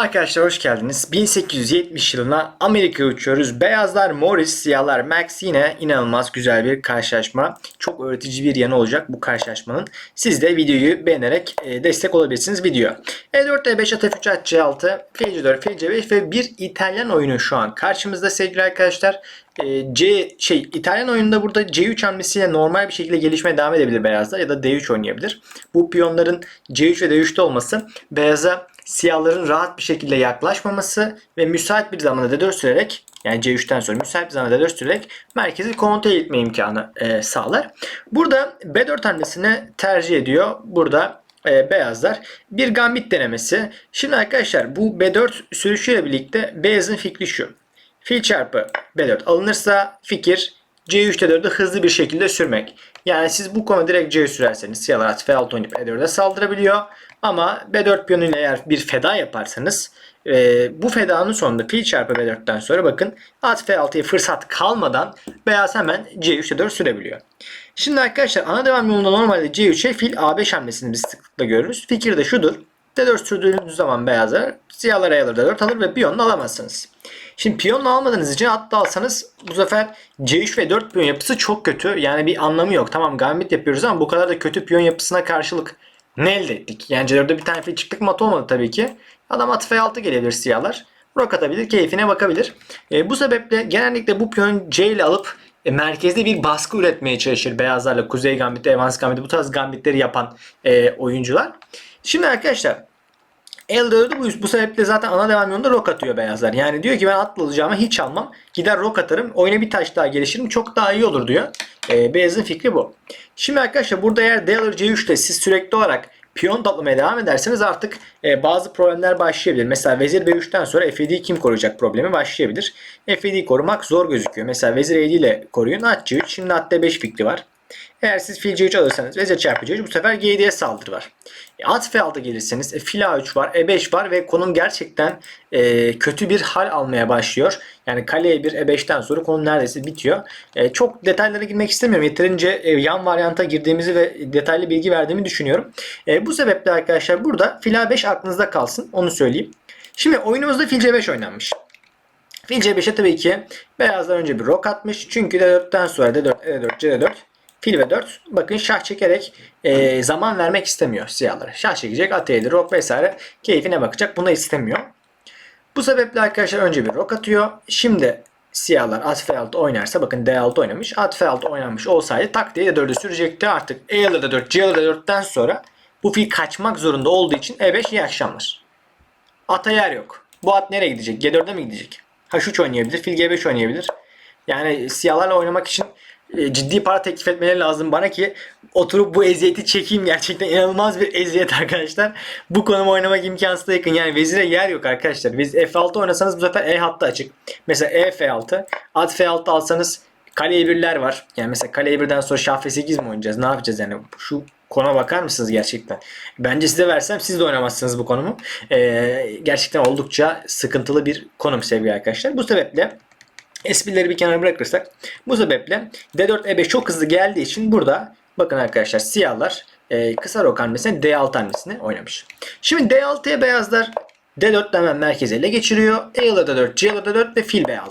Arkadaşlar hoş geldiniz. 1870 yılına Amerika'ya uçuyoruz. Beyazlar Morris, siyahlar Max yine inanılmaz güzel bir karşılaşma. Çok öğretici bir yanı olacak bu karşılaşmanın. Siz de videoyu beğenerek e, destek olabilirsiniz video. E4, E5, At3, At C6, FC4, FC5 ve bir İtalyan oyunu şu an karşımızda sevgili arkadaşlar. E, C şey İtalyan oyununda burada C3 hamlesiyle normal bir şekilde gelişmeye devam edebilir beyazlar ya da D3 oynayabilir. Bu piyonların C3 ve D3'te olması beyaza siyahların rahat bir şekilde yaklaşmaması ve müsait bir zamanda D4 sürerek yani C3'ten sonra müsait bir zamanda D4 sürerek merkezi kontrol etme imkanı e, sağlar. Burada B4 hamlesini tercih ediyor. Burada e, beyazlar. Bir gambit denemesi. Şimdi arkadaşlar bu B4 sürüşüyle birlikte beyazın fikri şu. Fil çarpı B4 alınırsa fikir C3'te 4'ü hızlı bir şekilde sürmek. Yani siz bu konu direkt C3 sürerseniz siyahlar at F6 oynayıp E4'e saldırabiliyor. Ama B4 piyonuyla eğer bir feda yaparsanız e, bu fedanın sonunda fil çarpı B4'ten sonra bakın at F6'ya fırsat kalmadan beyaz hemen C3'e 4 sürebiliyor. Şimdi arkadaşlar ana devam yolunda normalde C3'e fil A5 hamlesini biz sıklıkla görürüz. Fikir de şudur. D4 sürdüğünüz zaman beyazlar siyahlar alır D4 alır ve piyonunu alamazsınız. Şimdi piyonla almadığınız için hatta alsanız bu sefer C3 ve 4 piyon yapısı çok kötü. Yani bir anlamı yok. Tamam gambit yapıyoruz ama bu kadar da kötü piyon yapısına karşılık ne elde ettik? Yani C4'de bir tane fil çıktık mat olmadı tabii ki. Adam at F6 gelebilir siyahlar. Rok atabilir, keyfine bakabilir. E, bu sebeple genellikle bu piyon C ile alıp e, merkezde bir baskı üretmeye çalışır beyazlarla. Kuzey Gambit'i, Evans Gambit'i bu tarz gambitleri yapan e, oyuncular. Şimdi arkadaşlar Elde bu, bu sebeple zaten ana devam yolunda rok atıyor beyazlar. Yani diyor ki ben atla alacağıma hiç almam. Gider rok atarım. Oyuna bir taş daha gelişirim. Çok daha iyi olur diyor. E, beyazın fikri bu. Şimdi arkadaşlar burada eğer D alır C3'te siz sürekli olarak piyon toplamaya devam ederseniz artık e, bazı problemler başlayabilir. Mesela vezir B3'ten sonra F7'yi kim koruyacak problemi başlayabilir. F7'yi korumak zor gözüküyor. Mesela vezir E7 ile koruyun. At C3. Şimdi at D5 fikri var. Eğer siz fil C3 alırsanız vezir çarpı C3 bu sefer G7'ye saldırı var. E, at F6 gelirseniz e, fil A3 var, E5 var ve konum gerçekten e, kötü bir hal almaya başlıyor. Yani kale E1, E5'ten sonra konu neredeyse bitiyor. E, çok detaylara girmek istemiyorum. Yeterince e, yan varyanta girdiğimizi ve detaylı bilgi verdiğimi düşünüyorum. E, bu sebeple arkadaşlar burada fil A5 aklınızda kalsın. Onu söyleyeyim. Şimdi oyunumuzda fil C5 oynanmış. Fil C5'e tabii ki beyazlar önce bir rok atmış. Çünkü D4'ten sonra D4, E4, C4 Fil ve 4 bakın şah çekerek e, zaman vermek istemiyor siyahlara. Şah çekecek, at eğilir, rok vesaire keyfine bakacak. Bunu istemiyor. Bu sebeple arkadaşlar önce bir rok atıyor. Şimdi siyahlar at F6 oynarsa bakın D6 oynamış. At F6 oynanmış olsaydı tak diye D4'ü sürecekti. Artık E alır D4, C alır D4'ten sonra bu fil kaçmak zorunda olduğu için E5 iyi akşamlar. Ata yer yok. Bu at nereye gidecek? G4'e mi gidecek? H3 oynayabilir. Fil G5 oynayabilir. Yani siyahlarla oynamak için ciddi para teklif etmeleri lazım bana ki oturup bu eziyeti çekeyim gerçekten inanılmaz bir eziyet arkadaşlar. Bu konumu oynamak imkansız da yakın. Yani vezire yer yok arkadaşlar. Biz F6 oynasanız bu sefer E hattı açık. Mesela E F6, at F6 alsanız kale E1'ler var. Yani mesela kale E1'den sonra şah F8 mi oynayacağız? Ne yapacağız yani? Şu kona bakar mısınız gerçekten? Bence size versem siz de oynamazsınız bu konumu. Ee, gerçekten oldukça sıkıntılı bir konum sevgili arkadaşlar. Bu sebeple esprileri bir kenara bırakırsak bu sebeple D4 E5 çok hızlı geldiği için burada bakın arkadaşlar siyahlar e, kısa rok hamlesine D6 hamlesini oynamış. Şimdi D6'ya beyazlar D4'ten hemen merkeze ele geçiriyor. E alır D4, C alır D4 ve fil B6.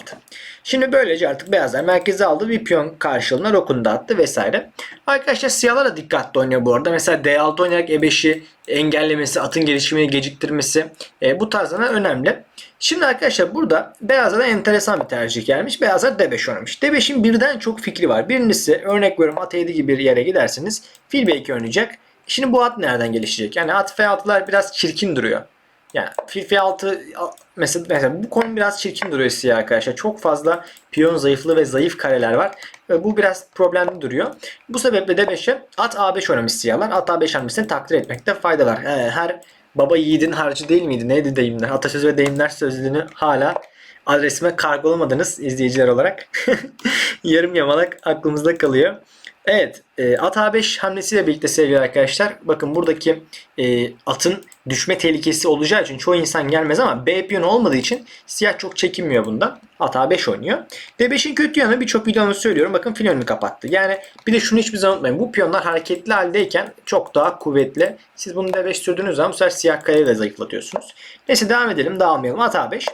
Şimdi böylece artık beyazlar merkeze aldı. Bir piyon karşılığında rokunu da attı vesaire. Arkadaşlar siyahlar da dikkatli oynuyor bu arada. Mesela D6 oynayarak E5'i engellemesi, atın gelişimini geciktirmesi e, bu tarzdan önemli. Şimdi arkadaşlar burada beyazlara enteresan bir tercih gelmiş. Beyazlar D5 oynamış. D5'in birden çok fikri var. Birincisi örnek veriyorum at 7 gibi bir yere giderseniz fil B2 oynayacak. Şimdi bu at nereden gelişecek? Yani at F6'lar biraz çirkin duruyor. Yani fil F6 mesela, mesela bu konu biraz çirkin duruyor siyah arkadaşlar. Çok fazla piyon zayıflığı ve zayıf kareler var. Ve bu biraz problemli duruyor. Bu sebeple D5'e at A5 oynamış siyahlar. At A5 hamlesini takdir etmekte fayda var. Ee, her baba yiğidin harcı değil miydi? Neydi deyimler? Atasöz ve deyimler sözlüğünü hala adresime kargolamadınız izleyiciler olarak. Yarım yamalak aklımızda kalıyor. Evet, e, at A5 hamlesiyle birlikte sevgili arkadaşlar. Bakın buradaki e, atın düşme tehlikesi olacağı için çoğu insan gelmez ama B piyonu olmadığı için siyah çok çekinmiyor bundan. At A5 oynuyor. D5'in kötü yanı birçok videomda söylüyorum. Bakın fil önünü kapattı. Yani bir de şunu hiçbir zaman unutmayın. Bu piyonlar hareketli haldeyken çok daha kuvvetli. Siz bunu D5 sürdüğünüz zaman bu sefer siyah kareyi de zayıflatıyorsunuz. Neyse devam edelim. Dağılmayalım. At A5.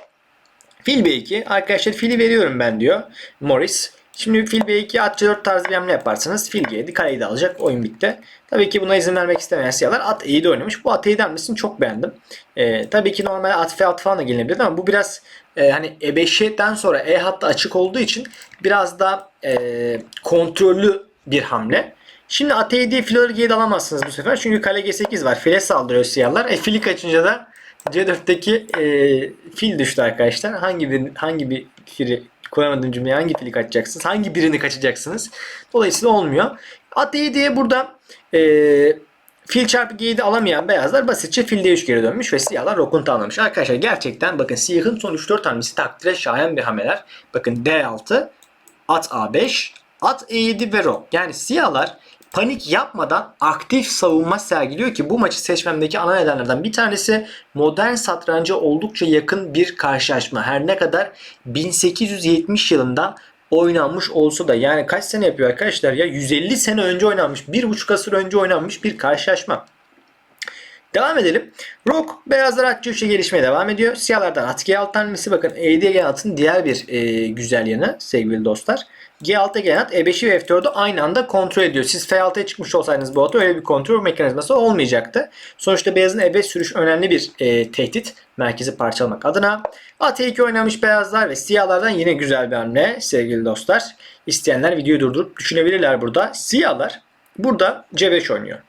Fil B2. Arkadaşlar fili veriyorum ben diyor Morris. Şimdi fil B2 at C4 tarzı bir hamle yaparsanız fil G7 kareyi de alacak. Oyun bitti. Tabii ki buna izin vermek istemeyen siyahlar at E7 oynamış. Bu at E7 hamlesini çok beğendim. Ee, tabii ki normalde at F6 falan da gelinebilir ama bu biraz e, hani E5'ten sonra E hattı açık olduğu için biraz da e, kontrollü bir hamle. Şimdi at E7'ye fil alır G7 alamazsınız bu sefer. Çünkü kale G8 var. File saldırıyor siyahlar. E fili kaçınca da C4'teki e, fil düştü arkadaşlar. Hangi bir hangi bir fili koyamadığım cümleye hangi fili kaçacaksınız? Hangi birini kaçacaksınız? Dolayısıyla olmuyor. At D7'ye burada e, fil çarpı G7 alamayan beyazlar basitçe fil D3 geri dönmüş ve siyahlar rokunu tamamlamış. Arkadaşlar gerçekten bakın siyahın son 3-4 hamlesi takdire şayan bir hamleler. Bakın D6, at A5, at E7 ve rok. Yani siyahlar panik yapmadan aktif savunma sergiliyor ki bu maçı seçmemdeki ana nedenlerden bir tanesi modern satranca oldukça yakın bir karşılaşma. Her ne kadar 1870 yılında oynanmış olsa da yani kaç sene yapıyor arkadaşlar ya 150 sene önce oynanmış, bir buçuk asır önce oynanmış bir karşılaşma. Devam edelim. Rook beyazlar at C3'e gelişmeye devam ediyor. Siyahlardan at G6 hamlesi bakın E7'ye gelen atın diğer bir e, güzel yanı sevgili dostlar. G6'ya gelen at E5'i ve F4'ü aynı anda kontrol ediyor. Siz F6'ya çıkmış olsaydınız bu atı öyle bir kontrol mekanizması olmayacaktı. Sonuçta beyazın E5 sürüş önemli bir e, tehdit. Merkezi parçalamak adına. At E2 oynamış beyazlar ve siyahlardan yine güzel bir hamle sevgili dostlar. İsteyenler videoyu durdurup düşünebilirler burada. Siyahlar burada C5 oynuyor.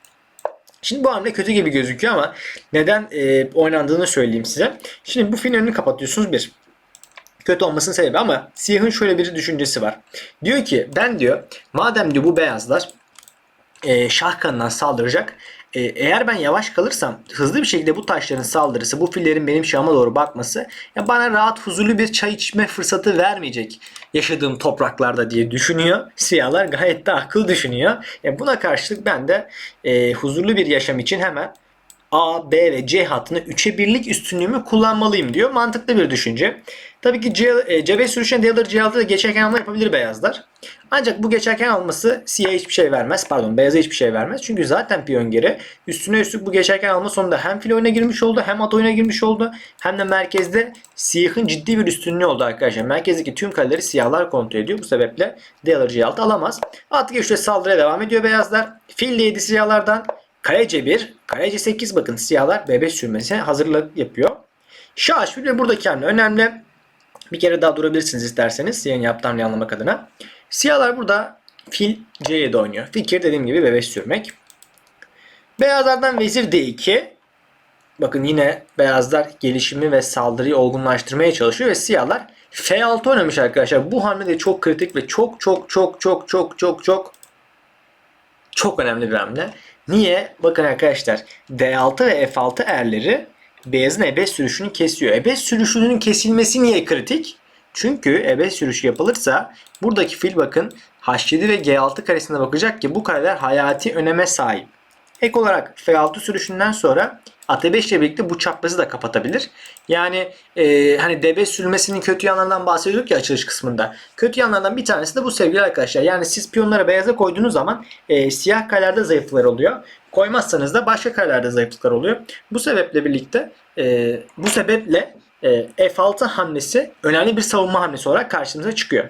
Şimdi bu hamle kötü gibi gözüküyor ama neden e, oynandığını söyleyeyim size. Şimdi bu filin önünü kapatıyorsunuz bir. Kötü olmasının sebebi ama siyahın şöyle bir düşüncesi var. Diyor ki ben diyor madem diyor bu beyazlar e, şah kanından saldıracak. E, eğer ben yavaş kalırsam hızlı bir şekilde bu taşların saldırısı, bu fillerin benim şahıma doğru bakması ya bana rahat huzurlu bir çay içme fırsatı vermeyecek yaşadığım topraklarda diye düşünüyor. Siyahlar gayet de akıl düşünüyor. E, buna karşılık ben de e, huzurlu bir yaşam için hemen A, B ve C hattını 3'e birlik üstünlüğümü kullanmalıyım diyor. Mantıklı bir düşünce. Tabii ki C, e, C5 sürüşüne Dealer C6'da geçerken alma yapabilir beyazlar. Ancak bu geçerken alması siyah hiçbir şey vermez. Pardon beyaza hiçbir şey vermez. Çünkü zaten piyon geri. Üstüne üstlük bu geçerken alma sonunda hem fil oyuna girmiş oldu hem at oyuna girmiş oldu. Hem de merkezde siyahın ciddi bir üstünlüğü oldu arkadaşlar. Merkezdeki tüm kaleleri siyahlar kontrol ediyor. Bu sebeple Dealer C6 alamaz. At güçle saldırıya devam ediyor beyazlar. Fil 7 siyahlardan. Kale C1, kale C8 bakın siyahlar B5 sürmesine hazırlık yapıyor. Şah H1 ve buradaki hamle önemli. Bir kere daha durabilirsiniz isterseniz siyahın yaptığı hamleyi anlamak adına. Siyahlar burada fil C7 oynuyor. Fikir dediğim gibi B5 sürmek. Beyazlardan vezir D2. Bakın yine beyazlar gelişimi ve saldırıyı olgunlaştırmaya çalışıyor ve siyahlar F6 oynamış arkadaşlar. Bu hamle de çok kritik ve çok çok çok çok çok çok çok çok önemli bir hamle. Niye? Bakın arkadaşlar D6 ve F6 erleri beyazın ebe sürüşünü kesiyor. Ebe sürüşünün kesilmesi niye kritik? Çünkü ebe sürüşü yapılırsa buradaki fil bakın H7 ve G6 karesine bakacak ki bu kareler hayati öneme sahip. Ek olarak F6 sürüşünden sonra At5 ile birlikte bu çaprazı da kapatabilir. Yani e, hani DB sürülmesinin kötü yanlarından bahsediyorduk ya açılış kısmında. Kötü yanlardan bir tanesi de bu sevgili arkadaşlar. Yani siz piyonları beyaza koyduğunuz zaman e, siyah karelerde zayıflıklar oluyor. Koymazsanız da başka karelerde zayıflıklar oluyor. Bu sebeple birlikte e, bu sebeple F6 hamlesi önemli bir savunma hamlesi olarak karşımıza çıkıyor.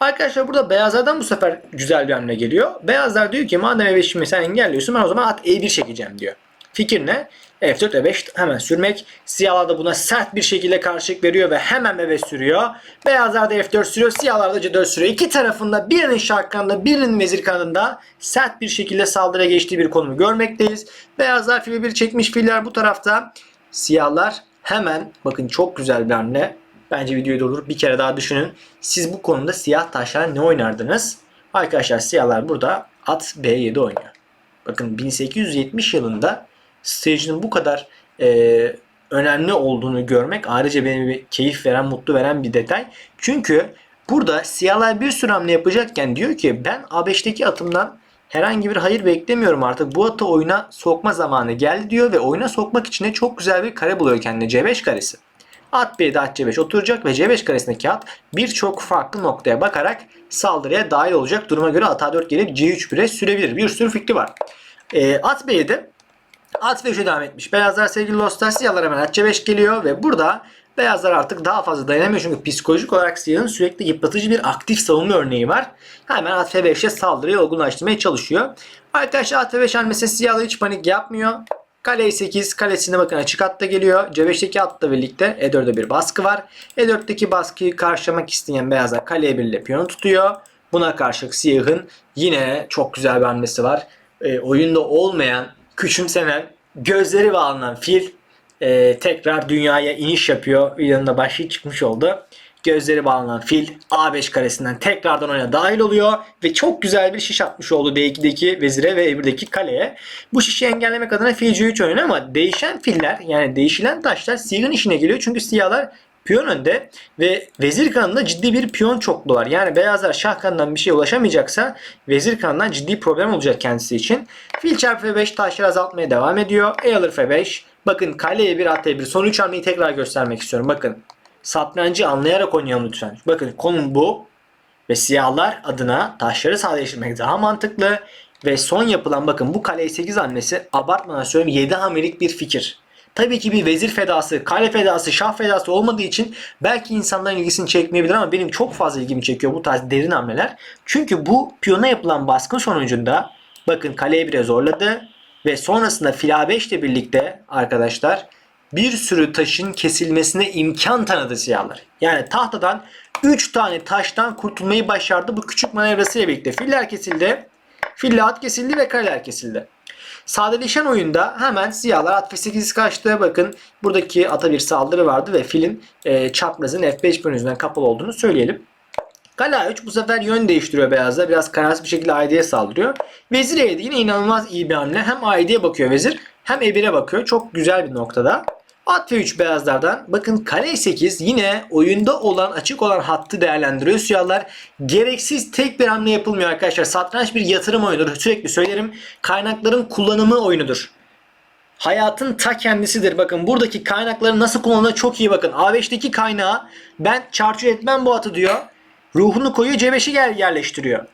Arkadaşlar burada beyazlardan bu sefer güzel bir hamle geliyor. Beyazlar diyor ki madem E5'imi sen engelliyorsun ben o zaman at E1 çekeceğim diyor. Fikir ne? F4 E5 hemen sürmek. Siyahlar da buna sert bir şekilde karşılık veriyor ve hemen E5 sürüyor. Beyazlar da F4 sürüyor. Siyahlar da C4 sürüyor. İki tarafında birinin şah birinin vezir kanadında sert bir şekilde saldırıya geçtiği bir konumu görmekteyiz. Beyazlar fili bir çekmiş filler bu tarafta. Siyahlar hemen bakın çok güzel bir hamle. Bence videoyu durdurup bir kere daha düşünün. Siz bu konuda siyah taşlar ne oynardınız? Arkadaşlar siyahlar burada at B7 oynuyor. Bakın 1870 yılında stratejinin bu kadar e, önemli olduğunu görmek ayrıca benim bir keyif veren, mutlu veren bir detay. Çünkü burada siyahlar bir sürü hamle yapacakken diyor ki ben A5'teki atımdan herhangi bir hayır beklemiyorum artık. Bu atı oyuna sokma zamanı geldi diyor ve oyuna sokmak için de çok güzel bir kare buluyor kendine. C5 karesi. At B'de at C5 oturacak ve C5 karesindeki at birçok farklı noktaya bakarak saldırıya dahil olacak. Duruma göre at A4 gelip C3 bire sürebilir. Bir sürü fikri var. Ee, at B'de at ve devam etmiş. Beyazlar sevgili dostlar siyahlar hemen at C5 geliyor ve burada beyazlar artık daha fazla dayanamıyor. Çünkü psikolojik olarak siyahın sürekli yıpratıcı bir aktif savunma örneği var. Hemen at F5'e saldırıyı olgunlaştırmaya çalışıyor. Arkadaşlar at F5 hamlesi siyahlar hiç panik yapmıyor. Kale 8 kalesine bakın açık hatta geliyor. C5'teki atla birlikte E4'de bir baskı var. E4'teki baskıyı karşılamak isteyen beyazlar kaleye birle piyonu tutuyor. Buna karşılık siyahın yine çok güzel bir hamlesi var. E, oyunda olmayan, küçümsenen, gözleri bağlanan fil e, tekrar dünyaya iniş yapıyor. Yanında başlığı çıkmış oldu. Gözleri bağlanan fil A5 karesinden tekrardan oyuna dahil oluyor ve çok güzel bir şiş atmış oldu D2'deki vezire ve E1'deki kaleye. Bu şişi engellemek adına fil C3 oynuyor ama değişen filler yani değişilen taşlar siyahın işine geliyor. Çünkü siyahlar piyon önde ve vezir kanında ciddi bir piyon çoklu var. Yani beyazlar şah kanından bir şeye ulaşamayacaksa vezir kanından ciddi problem olacak kendisi için. Fil çarpı F5 taşları azaltmaya devam ediyor. E alır F5. Bakın kaleye bir at bir Son 3 hamleyi tekrar göstermek istiyorum. Bakın satrancı anlayarak oynayalım lütfen. Bakın konum bu. Ve siyahlar adına taşları sadeleştirmek daha mantıklı. Ve son yapılan bakın bu kale 8 hamlesi abartmadan söyleyeyim 7 hamlelik bir fikir. Tabii ki bir vezir fedası, kale fedası, şah fedası olmadığı için belki insanların ilgisini çekmeyebilir ama benim çok fazla ilgimi çekiyor bu tarz derin hamleler. Çünkü bu piyona yapılan baskın sonucunda bakın kaleye bire zorladı ve sonrasında fil A5 ile birlikte arkadaşlar bir sürü taşın kesilmesine imkan tanıdı siyahlar. Yani tahtadan 3 tane taştan kurtulmayı başardı bu küçük manevrasıyla birlikte. Filler kesildi, fille at kesildi ve kaleler kesildi. Sadeleşen oyunda hemen siyahlar at F8 kaçtı. Bakın buradaki ata bir saldırı vardı ve filin e, çaprazın F5 bölüm yüzünden kapalı olduğunu söyleyelim. Kale A3 bu sefer yön değiştiriyor beyazlar. Biraz kararsız bir şekilde Aidi'ye saldırıyor. Vezir E7 yine inanılmaz iyi bir hamle. Hem Aidi'ye bakıyor vezir hem E1'e bakıyor. Çok güzel bir noktada. At F3 beyazlardan. Bakın kale 8 yine oyunda olan açık olan hattı değerlendiriyor siyahlar. Gereksiz tek bir hamle yapılmıyor arkadaşlar. Satranç bir yatırım oyunudur. Sürekli söylerim. Kaynakların kullanımı oyunudur. Hayatın ta kendisidir. Bakın buradaki kaynakları nasıl kullanılır çok iyi bakın. A5'teki kaynağı ben çarçur etmem bu atı diyor. Ruhunu koyuyor C5'i gel yerleştiriyor.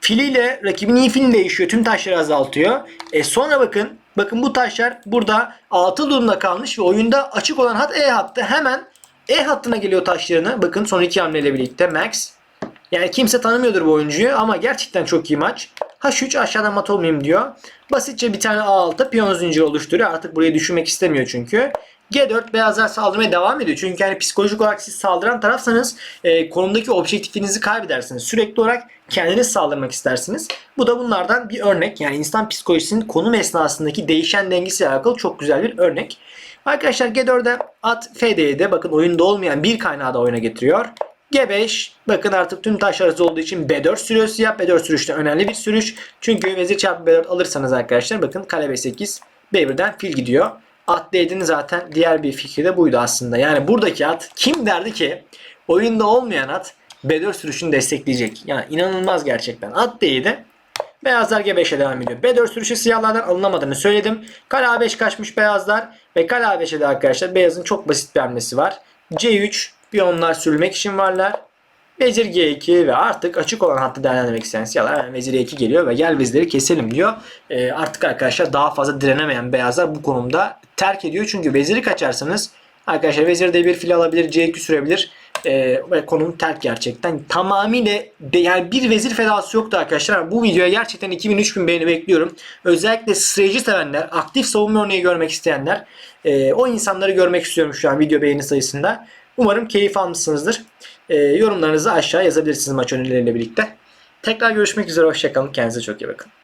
Filiyle rakibin iyi filini değişiyor. Tüm taşları azaltıyor. E sonra bakın bakın bu taşlar burada altı durumda kalmış ve oyunda açık olan hat E hattı. Hemen E hattına geliyor taşlarını. Bakın son iki hamleyle birlikte Max. Yani kimse tanımıyordur bu oyuncuyu ama gerçekten çok iyi maç. H3 aşağıdan mat olmayayım diyor. Basitçe bir tane A6 piyon zinciri oluşturuyor. Artık burayı düşünmek istemiyor çünkü. G4 beyazlar saldırmaya devam ediyor. Çünkü yani psikolojik olarak siz saldıran tarafsanız e, konumdaki objektifinizi kaybedersiniz. Sürekli olarak kendiniz saldırmak istersiniz. Bu da bunlardan bir örnek. Yani insan psikolojisinin konum esnasındaki değişen dengesiyle alakalı çok güzel bir örnek. Arkadaşlar G4'e at FD'de bakın oyunda olmayan bir kaynağı da oyuna getiriyor. G5 bakın artık tüm taş arası olduğu için B4 sürüyor siyah. B4 sürüşte önemli bir sürüş. Çünkü vezir çarpı B4 alırsanız arkadaşlar bakın kale B8 B1'den fil gidiyor. At D7'nin zaten diğer bir fikri de buydu aslında. Yani buradaki at kim derdi ki oyunda olmayan at B4 sürüşünü destekleyecek. Yani inanılmaz gerçekten. At D7 Beyazlar G5'e devam ediyor. B4 sürüşü siyahlardan alınamadığını söyledim. Kale A5 kaçmış beyazlar. Ve kale A5'e de arkadaşlar beyazın çok basit bir hamlesi var. C3 piyonlar sürülmek için varlar. Vezir G2 ve artık açık olan hattı değerlendirmek isteyen siyahlar hemen Vezir E2 geliyor ve gel vezirleri keselim diyor. Ee, artık arkadaşlar daha fazla direnemeyen beyazlar bu konumda terk ediyor. Çünkü veziri kaçarsanız arkadaşlar vezir D1 fil alabilir, C2 sürebilir. Ee, ve konum terk gerçekten. Tamamıyla de, yani bir vezir fedası yoktu arkadaşlar. Bu videoya gerçekten 2000-3000 beğeni bekliyorum. Özellikle strateji sevenler, aktif savunma örneği görmek isteyenler e, o insanları görmek istiyorum şu an video beğeni sayısında. Umarım keyif almışsınızdır. E, yorumlarınızı aşağı yazabilirsiniz maç önerileriyle birlikte. Tekrar görüşmek üzere. Hoşçakalın. Kendinize çok iyi bakın.